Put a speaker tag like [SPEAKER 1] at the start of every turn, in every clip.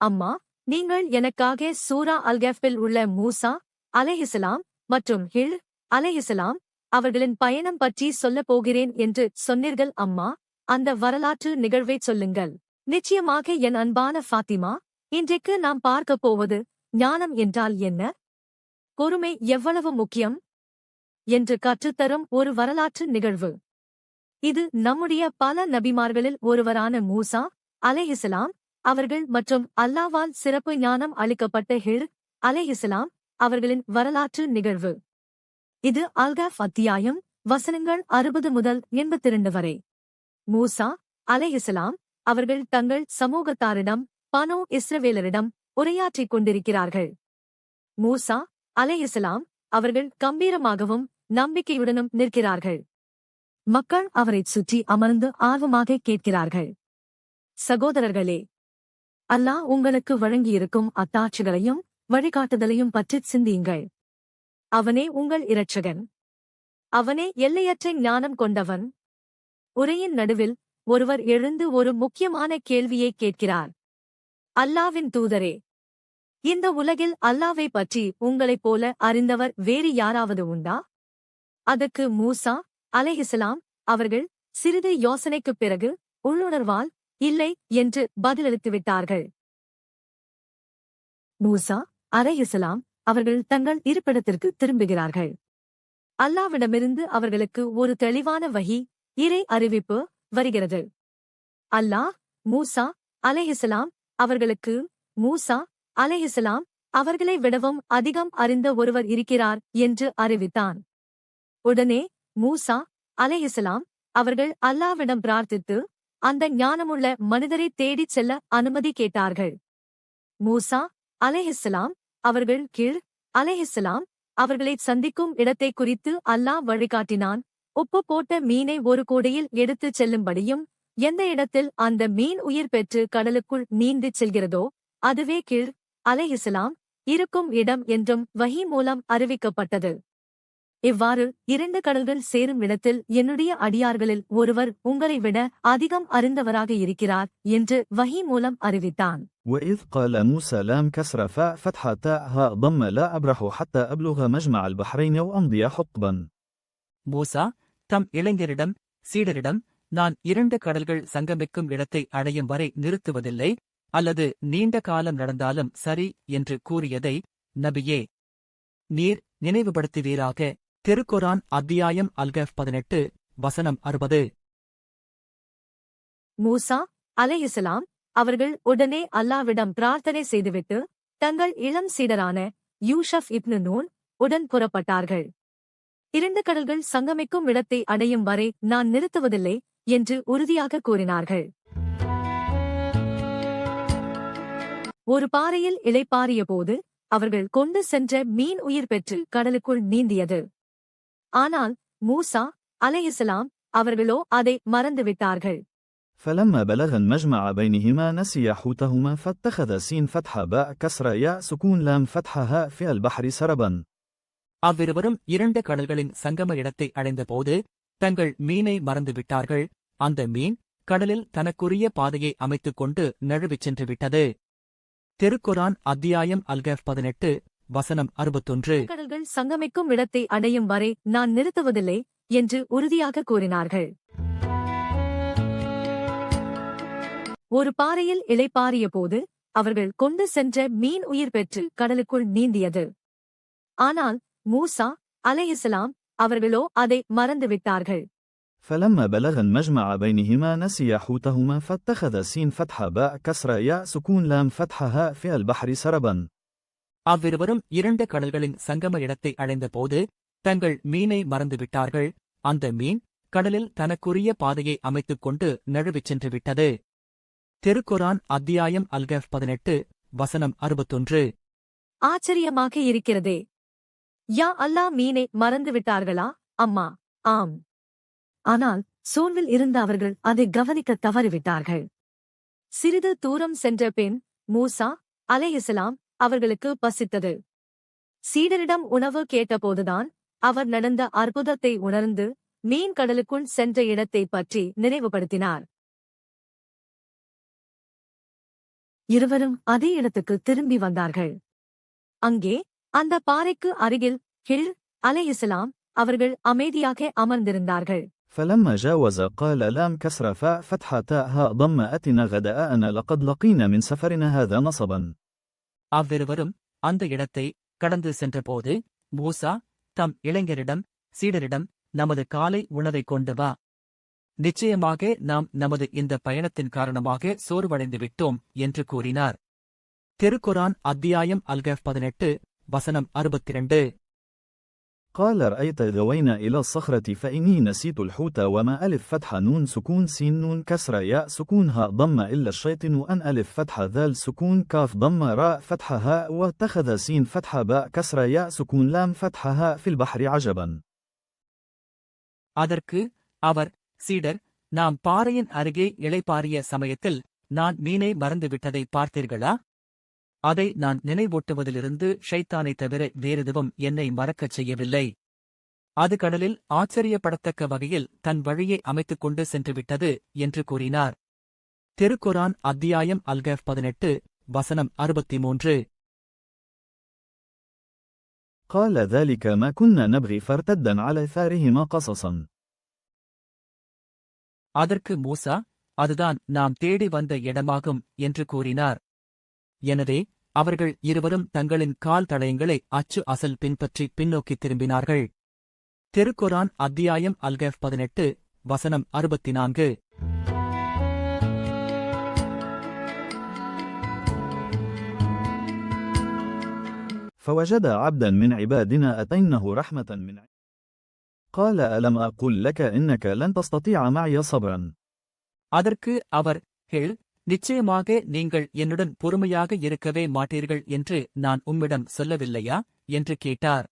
[SPEAKER 1] அம்மா நீங்கள் எனக்காக சூரா அல்கஃபில் உள்ள மூசா அலைஹிசலாம் மற்றும் ஹில் அலைஹிசலாம் அவர்களின் பயணம் பற்றி சொல்லப் போகிறேன் என்று சொன்னீர்கள் அம்மா. அந்த வரலாற்று நிகழ்வைச் சொல்லுங்கள். நிச்சயமாக என் அன்பான ஃபாத்திமா இன்றைக்கு நாம் பார்க்கப் போவது ஞானம் என்றால் என்ன? பொறுமை எவ்வளவு முக்கியம்? என்று கற்றுத்தரும் ஒரு வரலாற்று நிகழ்வு. இது நம்முடைய பல நபிமார்களில் ஒருவரான மூசா அலேஹிசலாம் அவர்கள் மற்றும் அல்லாவால் சிறப்பு ஞானம் அளிக்கப்பட்ட ஹிர் இஸ்லாம் அவர்களின் வரலாற்று நிகழ்வு. இது அல்காஃப் அத்தியாயம் வசனங்கள் அறுபது முதல் எண்பத்திரண்டு வரை. மூசா அலைஹிசலாம் அவர்கள் தங்கள் சமூகத்தாரிடம் பனோ இஸ்ரவேலரிடம் உரையாற்றிக் கொண்டிருக்கிறார்கள். மூசா அலைஹிசலாம் அவர்கள் கம்பீரமாகவும் நம்பிக்கையுடனும் நிற்கிறார்கள். மக்கள் அவரைச் சுற்றி அமர்ந்து ஆர்வமாக கேட்கிறார்கள். சகோதரர்களே அல்லாஹ் உங்களுக்கு வழங்கியிருக்கும் அத்தாட்சிகளையும் வழிகாட்டுதலையும் பற்றிச் சிந்தியுங்கள். அவனே உங்கள் இரட்சகன். அவனே எல்லையற்ற ஞானம் கொண்டவன். உரையின் நடுவில் ஒருவர் எழுந்து ஒரு முக்கியமான கேள்வியை கேட்கிறார். அல்லாவின் தூதரே இந்த உலகில் அல்லாவை பற்றி உங்களைப் போல அறிந்தவர் வேறு யாராவது உண்டா? அதற்கு மூசா அலைஹிசலாம் அவர்கள் சிறிது யோசனைக்குப் பிறகு உள்ளுணர்வால் இல்லை என்று பதிலளித்துவிட்டார்கள் மூசா அலைஹிசலாம் அவர்கள் தங்கள் இருப்பிடத்திற்கு திரும்புகிறார்கள். அல்லாவிடமிருந்து அவர்களுக்கு ஒரு தெளிவான வகி இறை அறிவிப்பு வருகிறது. அல்லாஹ் மூசா அலைஹிசலாம் அவர்களுக்கு மூசா அலைஹிசலாம் அவர்களை விடவும் அதிகம் அறிந்த ஒருவர் இருக்கிறார் என்று அறிவித்தான். உடனே மூசா அலைஹிசலாம் அவர்கள் அல்லாவிடம் பிரார்த்தித்து அந்த ஞானமுள்ள மனிதரை தேடிச் செல்ல அனுமதி கேட்டார்கள். மூசா அலேஹிஸ்லாம் அவர்கள் கீழ் அலேஹிஸ்லாம் அவர்களை சந்திக்கும் இடத்தை குறித்து அல்லாஹ் வழிகாட்டினான். உப்பு போட்ட மீனை ஒரு கூடையில் எடுத்துச் செல்லும்படியும் எந்த இடத்தில் அந்த மீன் உயிர் பெற்று கடலுக்குள் நீந்திச் செல்கிறதோ அதுவே கீழ் அலேஹிஸ்லாம் இருக்கும் இடம் என்றும் வஹி மூலம் அறிவிக்கப்பட்டது. இவ்வாறு இரண்டு கடல்கள் சேரும் இடத்தில் என்னுடைய அடியார்களில் ஒருவர் உங்களை விட அதிகம் அறிந்தவராக இருக்கிறார் என்று வஹி மூலம் அறிவித்தான்
[SPEAKER 2] وإذ قال موسى لام كسر فاء فتحة تاء هاء ضم لا أبرح حتى أبلغ مجمع البحرين أو أمضي حقبا
[SPEAKER 3] மூசா தம் இளைஞரிடம் சீடரிடம் நான் இரண்டு கடல்கள் சங்கமிக்கும் இடத்தை அடையும் வரை நிறுத்துவதில்லை அல்லது நீண்ட காலம் நடந்தாலும் சரி என்று கூறியதை நபியே நீர் நினைவுபடுத்துவீராக திருக்குரான் அத்தியாயம் அல்கஃப் பதினெட்டு வசனம் அறுபது.
[SPEAKER 1] மூசா அலைஹிசலாம் அவர்கள் உடனே அல்லாவிடம் பிரார்த்தனை செய்துவிட்டு தங்கள் இளம் சீடரான யூஷப் இப்னு நூன் உடன் புறப்பட்டார்கள். இரண்டு கடல்கள் சங்கமிக்கும் இடத்தை அடையும் வரை நான் நிறுத்துவதில்லை என்று உறுதியாக கூறினார்கள். ஒரு பாறையில் இளைப்பாறிய போது அவர்கள் கொண்டு சென்ற மீன் உயிர் பெற்று கடலுக்குள் நீந்தியது. ஆனால் மூசா அலைஹிசலாம் அவர்களோ அதை மறந்துவிட்டார்கள்
[SPEAKER 2] فلما بلغ المجمع بينهما نسي حوتهما فاتخذ سين فتحة باء كسر ياء سكون لام فتحة هاء في البحر سربا
[SPEAKER 3] அவ்விருவரும் இரண்டு கடல்களின் சங்கம இடத்தை அடைந்தபோது தங்கள் மீனை மறந்துவிட்டார்கள் அந்த மீன் கடலில் தனக்குரிய பாதையை அமைத்துக் கொண்டு நழுவிச் சென்று விட்டது திருக்குரான் அத்தியாயம் அல்கஃப் பதினெட்டு வசனம் அறுபத்தொன்று
[SPEAKER 1] கடல்கள் சங்கமிக்கும் இடத்தை அடையும் வரை நான் நிறுத்துவதில்லை என்று உறுதியாக கூறினார்கள் ஒரு பாறையில் இளைப்பாறிய போது அவர்கள் கொண்டு சென்ற மீன் உயிர் பெற்று கடலுக்குள் நீந்தியது ஆனால் மூசா அலைஹிசலாம் அவர்களோ அதை மறந்துவிட்டார்கள்
[SPEAKER 2] فلما بلغ المجمع بينهما نسي حوتهما فاتخذ سين فتحة باء كسر ياء سكون لام فتحة هاء في البحر سربا
[SPEAKER 3] அவ்விருவரும் இரண்டு கடல்களின் சங்கம இடத்தை அடைந்தபோது தங்கள் மீனை மறந்துவிட்டார்கள். அந்த மீன் கடலில் தனக்குரிய பாதையை அமைத்துக் கொண்டு நழுவிச் சென்று விட்டது. திருக்குரான் அத்தியாயம் அல்கஃப் பதினெட்டு வசனம் அறுபத்தொன்று.
[SPEAKER 1] ஆச்சரியமாக இருக்கிறதே. யா அல்லாஹ் மீனை மறந்துவிட்டார்களா அம்மா ஆம். ஆனால் சோன்வில் இருந்த அவர்கள் அதை கவனிக்க தவறிவிட்டார்கள். சிறிது தூரம் சென்ற பின் மூசா அலைஹிசலாம் அவர்களுக்கு பசித்தது சீடரிடம் உணவு கேட்டபோதுதான் அவர் நடந்த அற்புதத்தை உணர்ந்து மீன் கடலுக்குள் சென்ற இடத்தை பற்றி நினைவுபடுத்தினார் இருவரும் அதே இடத்துக்கு திரும்பி வந்தார்கள் அங்கே அந்த பாறைக்கு அருகில் ஹில் அலைஹிஸ்ஸலாம் அவர்கள் அமைதியாக அமர்ந்திருந்தார்கள்
[SPEAKER 2] فلما جاوز قال لام كسر فاء فتح تاء هاء ضم أتنا غداءنا لقد لقينا من سفرنا هذا نصبا
[SPEAKER 3] அவ்விருவரும் அந்த இடத்தை கடந்து சென்றபோது மூசா தம் இளைஞரிடம் சீடரிடம் நமது காலை உணவை கொண்டு வா. நிச்சயமாக நாம் நமது இந்த பயணத்தின் காரணமாக சோர்வடைந்து விட்டோம் என்று கூறினார். திருக்குரான் அத்தியாயம் அல்கஃப் பதினெட்டு வசனம் அறுபத்திரண்டு.
[SPEAKER 2] قال رأيت ذوينا إلى الصخرة فإني نسيت الحوت وما ألف فتح نون سكون سين نون كسر ياء سكون هاء ضم إلا الشيطان أن ألف فتح ذال سكون كاف ضم راء فتح هاء واتخذ سين فتح باء كسر ياء سكون لام فتح هاء في البحر عجبا
[SPEAKER 3] அதற்கு அவர் சீடர் நாம் பாறையின் அருகே இளைப்பாறிய சமயத்தில் நான் மீனை மறந்துவிட்டதை பார்த்தீர்களா அதை நான் நினைவூட்டுவதிலிருந்து ஷைத்தானை தவிர வேறெதுவும் என்னை மறக்கச் செய்யவில்லை அது கடலில் ஆச்சரியப்படத்தக்க வகையில் தன் வழியை அமைத்துக் கொண்டு சென்றுவிட்டது என்று கூறினார் திருக்குரான் அத்தியாயம் அல்கஃப் பதினெட்டு வசனம் அறுபத்தி மூன்று
[SPEAKER 2] قال ذلك ما كنا نبغي فارتدا على ثارهما قصصا
[SPEAKER 3] அதற்கு மூசா அதுதான் நாம் தேடி வந்த இடமாகும் என்று கூறினார் எனவே அவர்கள் இருவரும் தங்களின் கால் தடயங்களை அச்சு அசல் பின்பற்றி பின்னோக்கித் திரும்பினார்கள் திருக்குரான் அத்தியாயம் அல்கஃப் பதினெட்டு வசனம் அறுபத்தி நான்கு
[SPEAKER 2] فوجد عبدا من عبادنا أتينه رحمة من عندنا. قال ألم أقل لك إنك لن تستطيع معي صبرا
[SPEAKER 3] அதற்கு அவர் ஹெள் நிச்சயமாக நீங்கள் என்னுடன் பொறுமையாக இருக்கவே மாட்டீர்கள் என்று நான் உம்மிடம் சொல்லவில்லையா என்று கேட்டார்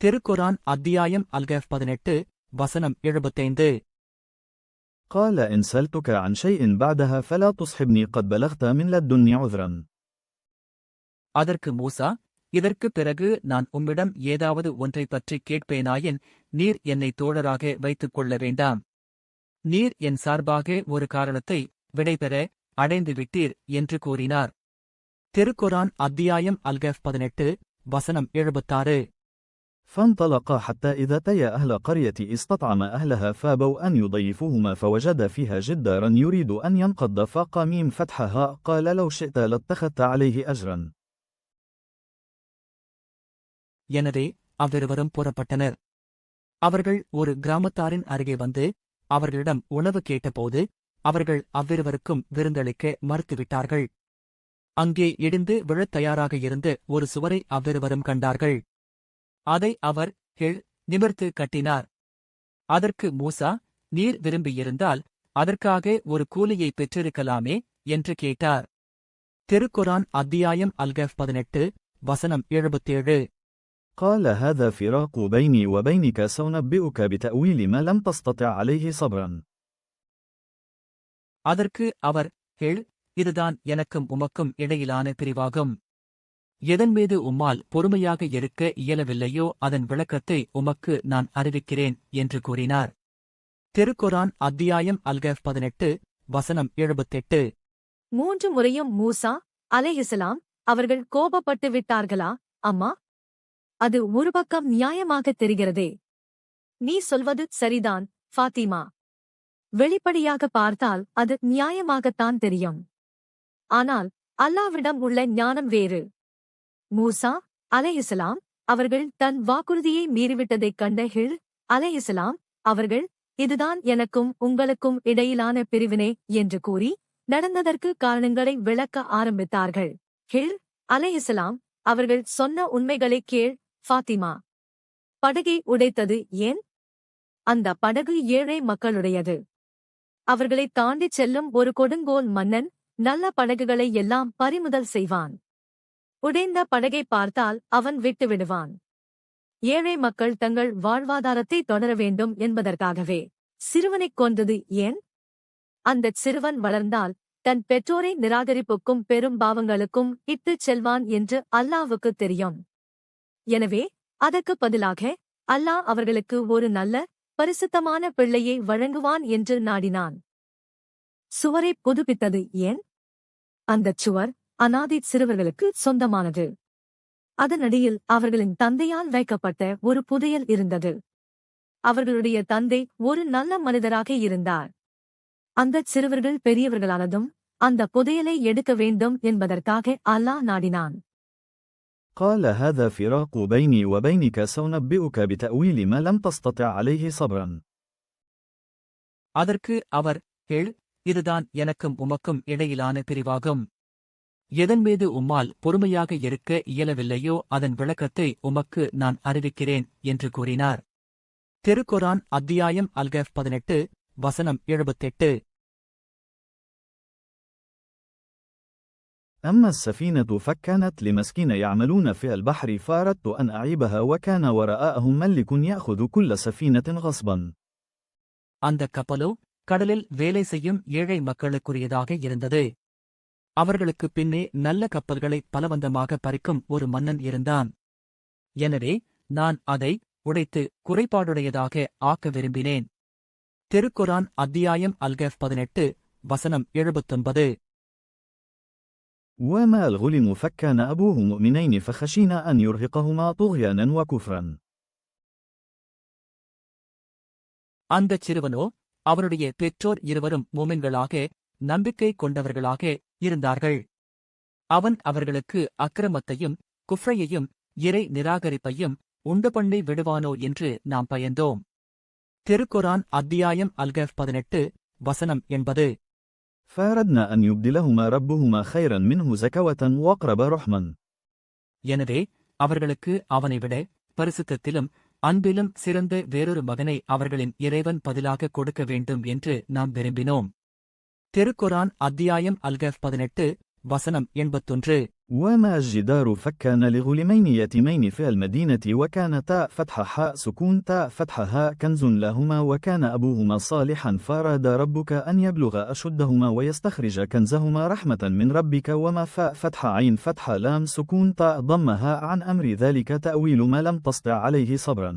[SPEAKER 3] திருக்குரான் அத்தியாயம் அல்கஃப் பதினெட்டு வசனம் எழுபத்தைந்து
[SPEAKER 2] قال إن سألتك عن شيء بعدها فلا تصحبني قد بلغت من لدني عذرا
[SPEAKER 3] அதற்கு மூசா இதற்குப் பிறகு நான் உம்மிடம் ஏதாவது ஒன்றைப் பற்றி கேட்பேனாயின் நீர் என்னை தோழராக வைத்துக் கொள்ள வேண்டாம் நீர் என் சார்பாக ஒரு காரணத்தை விடைபெற அடைந்து விட்டீர் என்று கூறினார் திருக்குரான் அத்தியாயம் அல்கஃப் பதினெட்டு வசனம் எழுபத்தாறு
[SPEAKER 2] فانطلقا حتى إذا تيا أهل قرية استطعم أهلها فابوا أن يضيفوهما فوجد فيها جدارا يريد أن ينقض فقاميم فتحها قال لو شئت لاتخذت عليه أجرا
[SPEAKER 3] எனவே அவ்விருவரும் புறப்பட்டனர் அவர்கள் ஒரு கிராமத்தாரின் அருகே வந்து அவர்களிடம் உணவு கேட்டபோது அவர்கள் அவ்விருவருக்கும் விருந்தளிக்க மறுத்துவிட்டார்கள் அங்கே இடிந்து விழத் தயாராக இருந்த ஒரு சுவரை அவ்விருவரும் கண்டார்கள் அதை அவர் கீழ் நிமிர்த்து கட்டினார் அதற்கு மூசா நீர் விரும்பியிருந்தால் அதற்காக ஒரு கூலியை பெற்றிருக்கலாமே என்று கேட்டார் திருக்குரான் அத்தியாயம் அல்கஃப் பதினெட்டு வசனம் எழுபத்தேழு
[SPEAKER 2] قال هذا فراق بيني وبينك سأنبئك بتأويل ما لم تستطع عليه صبرا
[SPEAKER 3] அதற்கு அவர் ஹெள் இதுதான் எனக்கும் உமக்கும் இடையிலான பிரிவாகும். எதன் மீது உம்மால் பொறுமையாக இருக்க இயலவில்லையோ அதன் விளக்கத்தை உமக்கு நான் அறிவிக்கிறேன் என்று கூறினார். திருக்குரான் அத்தியாயம் அல்கஃப் பதினெட்டு வசனம் எழுபத்தெட்டு.
[SPEAKER 1] மூன்று முறையும் மூசா அலைஹிஸ்ஸலாம் அவர்கள் கோபப்பட்டு விட்டார்களா? அம்மா அது ஒரு பக்கம் நியாயமாகத் தெரிகிறதே. நீ சொல்வது சரிதான் ஃபாத்திமா. வெளிப்படையாக பார்த்தால் அது நியாயமாகத்தான் தெரியும். ஆனால் அல்லாவிடம் உள்ள ஞானம் வேறு. மூசா அலைஹிஸ்ஸலாம் அவர்கள் தன் வாக்குறுதியை மீறிவிட்டதைக் கண்ட ஹில் அலைஹிஸ்ஸலாம் அவர்கள் இதுதான் எனக்கும் உங்களுக்கும் இடையிலான பிரிவினை என்று கூறி நடந்ததற்கு காரணங்களை விளக்க ஆரம்பித்தார்கள். ஹில் அலைஹிஸ்ஸலாம் அவர்கள் சொன்ன உண்மைகளை கேள் ஃபாத்திமா. படகை உடைத்தது ஏன்? அந்த படகு ஏழை மக்களுடையது. அவர்களை தாண்டிச் செல்லும் ஒரு கொடுங்கோல் மன்னன் நல்ல படகுகளை எல்லாம் பறிமுதல் செய்வான். உடைந்த படகை பார்த்தால் அவன் விட்டு விடுவான். ஏழை மக்கள் தங்கள் வாழ்வாதாரத்தை தொடர வேண்டும் என்பதற்காகவே சிறுவனைக் கொன்றது ஏன்? அந்தச் சிறுவன் வளர்ந்தால் தன் பெற்றோரை நிராகரிப்புக்கும் பெரும் பாவங்களுக்கும் இட்டுச் செல்வான் என்று அல்லாவுக்கு தெரியும். எனவே அதற்குப் பதிலாக அல்லாஹ் அவர்களுக்கு ஒரு நல்ல பரிசுத்தமான பிள்ளையை வழங்குவான் என்று நாடினான். சுவரை புதுப்பித்தது ஏன்? அந்தச் சுவர் அனாதை சிறுவர்களுக்கு சொந்தமானது. அதனடியில் அவர்களின் தந்தையால் வைக்கப்பட்ட ஒரு புதையல் இருந்தது. அவர்களுடைய தந்தை ஒரு நல்ல மனிதராக இருந்தார். அந்தச் சிறுவர்கள் பெரியவர்களானதும் அந்த புதையலை எடுக்க வேண்டும் என்பதற்காக அல்லாஹ் நாடினான்.
[SPEAKER 2] قال هذا فراق بيني وبينك سأنبئك بتأويل ما لم تستطع عليه صبرا
[SPEAKER 3] அதற்கு அவர் கேள் இதுதான் எனக்கும் உமக்கும் இடையிலான பிரிவாகும் எதன் மீது உம்மால் பொறுமையாக இருக்க இயலவில்லையோ அதன் விளக்கத்தை உமக்கு நான் அறிவிக்கிறேன் என்று கூறினார் திருக்குரான் அத்தியாயம் அல்கஃப் பதினெட்டு வசனம் எழுபத்தெட்டு
[SPEAKER 2] أما السفينة فكانت لمسكين يعملون في البحر فأردت أن أعيبها وكان وراءهم ملك يأخذ كل سفينة غصبا
[SPEAKER 3] அந்த கப்பலோ கடலில் வேலை செய்யும் ஏழை மக்களுக்குரியதாக இருந்தது அவர்களுக்குப் பின்னே நல்ல கப்பல்களை பலவந்தமாக பறிக்கும் ஒரு மன்னன் இருந்தான் எனவே நான் அதை உடைத்து குறைபாடுடையதாக ஆக்க விரும்பினேன் திருக்குரான் அத்தியாயம் அல்கஃப் பதினெட்டு வசனம் எழுபத்தொன்பது
[SPEAKER 2] وما الغلم فكان أبوه مؤمنين فخشينا أن يرهقهما طغيانا وكفرا
[SPEAKER 3] அந்தச் சிறுவனோ அவருடைய பெற்றோர் இருவரும் மூமின்களாக நம்பிக்கை கொண்டவர்களாக இருந்தார்கள் அவன் அவர்களுக்கு அக்கிரமத்தையும் குஃப்ரையையும் இறை நிராகரிப்பையும் உண்டு பண்ணி விடுவானோ என்று நாம் பயந்தோம் திருக்குரான் அத்தியாயம் அல்கஃப் பதினெட்டு வசனம் என்பது
[SPEAKER 2] فأردنا أن يبدلهما ربهما خيرا منه زكوة وأقرب رحما
[SPEAKER 3] எனவே அவர்களுக்கு அவனை விட பரிசுத்தத்திலும் அன்பிலும் சிறந்த வேறொரு மகனை அவர்களின் இறைவன் பதிலாக கொடுக்க வேண்டும் என்று நாம் விரும்பினோம் திருக்குரான் அத்தியாயம் அல்கஃப் பதினெட்டு வசனம் எண்பத்தொன்று
[SPEAKER 2] وما الجدار فكان لغلمين يتيمين في المدينة وكان تاء فتح حاء سكون تاء فتح هاء كنز لهما وكان أبوهما صالحا فأراد ربك أن يبلغ أشدهما ويستخرج كنزهما رحمة من ربك وما فاء فتح عين فتح لام سكون تاء ضم هاء عن أمر ذلك تأويل ما لم تسطع عليه صبرا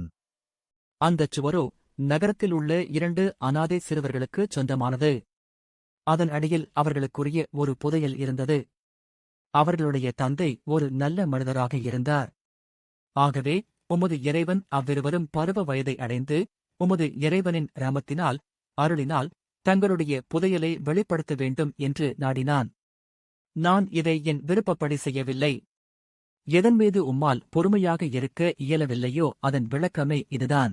[SPEAKER 3] அந்தச் சுவரோ நகரத்தில் உள்ள இரண்டு அனாதை சிறுவர்களுக்குச் சொந்தமானது அதன் அடியில் அவர்களுக்குரிய ஒரு புதையல் இருந்தது. அவர்களுடைய தந்தை ஒரு நல்ல மனிதராக இருந்தார். ஆகவே உமது இறைவன் அவ்விருவரும் பருவ வயதை அடைந்து உமது இறைவனின் ரமத்தினால் அருளினால் தங்களுடைய புதையலை வெளிப்படுத்த வேண்டும் என்று நாடினான். நான் இதை என் விருப்பப்படி செய்யவில்லை. எதன் மீது உம்மால் பொறுமையாக இருக்க இயலவில்லையோ அதன் விளக்கமே இதுதான்.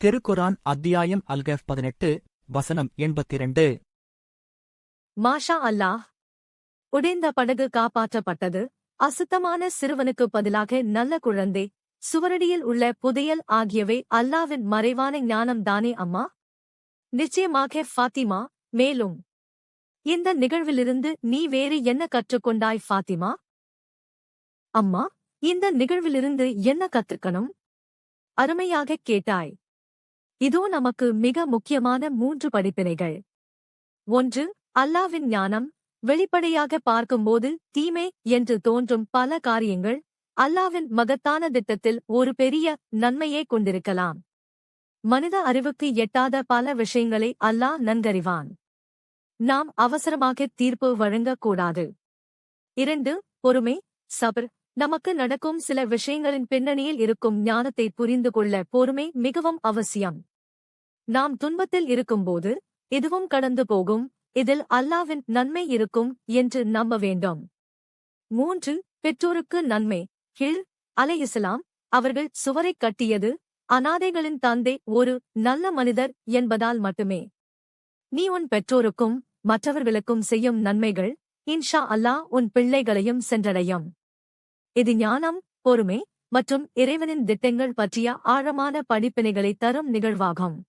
[SPEAKER 3] திருக்குரான் அத்தியாயம் அல்கஃப் பதினெட்டு வசனம் எண்பத்திரண்டு.
[SPEAKER 1] மாஷா அல்லாஹ் உடைந்த படகு காப்பாற்றப்பட்டது. அசுத்தமான சிறுவனுக்கு பதிலாக நல்ல குழந்தை சுவரடியில் உள்ள புதையல் ஆகியவை அல்லாவின் மறைவான ஞானம் தானே அம்மா? நிச்சயமாக ஃபாத்திமா மேலும் இந்த நிகழ்விலிருந்து நீ வேறு என்ன கற்றுக்கொண்டாய் ஃபாத்திமா? அம்மா இந்த நிகழ்விலிருந்து என்ன கத்துக்கணும் அருமையாகக் கேட்டாய். இதோ நமக்கு மிக முக்கியமான மூன்று படிப்பினைகள். ஒன்று அல்லாவின் ஞானம் வெளிப்படையாக பார்க்கும்போது தீமை என்று தோன்றும் பல காரியங்கள் அல்லாவின் மகத்தான திட்டத்தில் ஒரு பெரிய நன்மையை கொண்டிருக்கலாம். மனித அறிவுக்கு எட்டாத பல விஷயங்களை அல்லாஹ் நன்கறிவான். நாம் அவசரமாக தீர்ப்பு வழங்கக்கூடாது. இரண்டு பொறுமை சபர். நமக்கு நடக்கும் சில விஷயங்களின் பின்னணியில் இருக்கும் ஞானத்தை புரிந்து கொள்ள பொறுமை மிகவும் அவசியம். நாம் துன்பத்தில் இருக்கும்போது இதுவும் கடந்து போகும் இதில் அல்லாவின் நன்மை இருக்கும் என்று நம்ப வேண்டும். மூன்று பெற்றோருக்கு நன்மை. ஹில் இஸ்லாம் அவர்கள் சுவரைக் கட்டியது அனாதைகளின் தந்தை ஒரு நல்ல மனிதர் என்பதால் மட்டுமே. நீ உன் பெற்றோருக்கும் மற்றவர்களுக்கும் செய்யும் நன்மைகள் இன்ஷா அல்லாஹ் உன் பிள்ளைகளையும் சென்றடையும். இது ஞானம் பொறுமை மற்றும் இறைவனின் திட்டங்கள் பற்றிய ஆழமான படிப்பினைகளை தரும் நிகழ்வாகும்.